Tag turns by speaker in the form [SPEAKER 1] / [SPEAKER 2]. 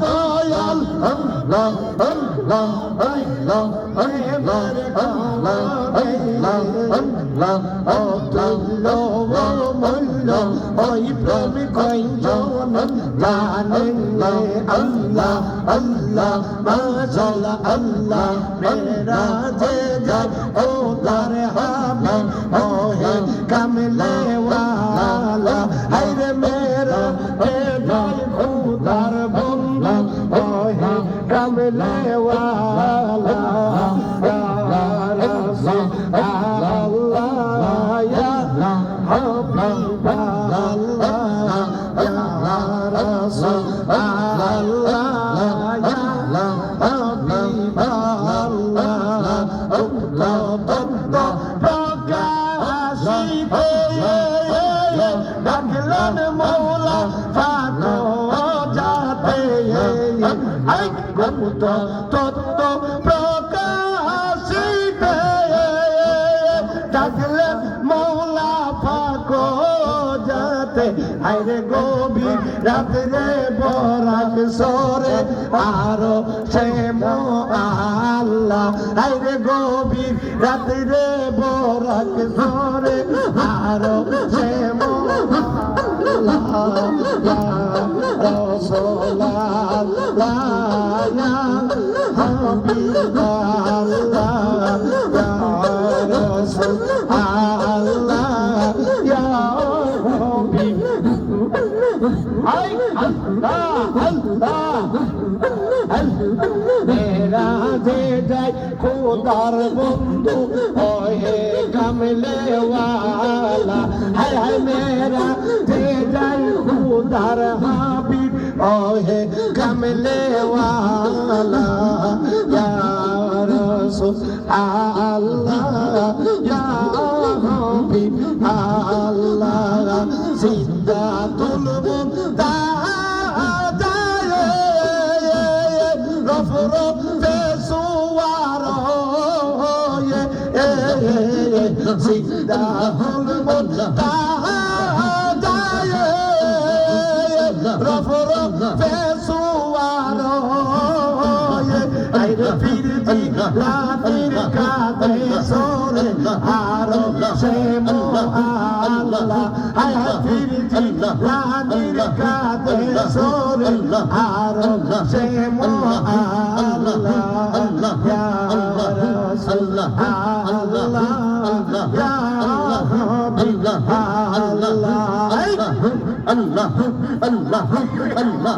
[SPEAKER 1] দয়াল মূল্য ওই প্রেম কৈজন জানে আল্লাহ আল্লাহ মাজাল আল্লাহ মেরা যে যার ও দার হামে ও হে কামলা যায় খুদার বন্ধু ও হে গুপ্ত তত্ত্ব প্রকাশিতে ডাকলেন মৌলা ফাকো যাতে আইরে গভীর রাত্রে বরাক সরে আরও সে আল্লাহ আইরে গভীর রাত্রে বরাক সরে আরও সে মেরা যে যাই খোদার বন্ধু ওহে কামলে ওয়ালা হায় হায় মেরা যে যাই খোদার হাবিব ওহে কামলে ওয়ালা ইয়া রাসূল আল্লাহ ইয়া হাবিব আল্লাহ জিন্দা তুলব তা রফর আইরে ফিরতি রাতির কাতে সরে আরও সে আল্লাহ আয় ফিরতি রাতির কাতে সরে আরও সে আল্লাহ ইয়া রাসূল আল্লাহ ইয়া হাবিব আল্লাহ
[SPEAKER 2] আল্লাহ আল্লাহ আল্লাহ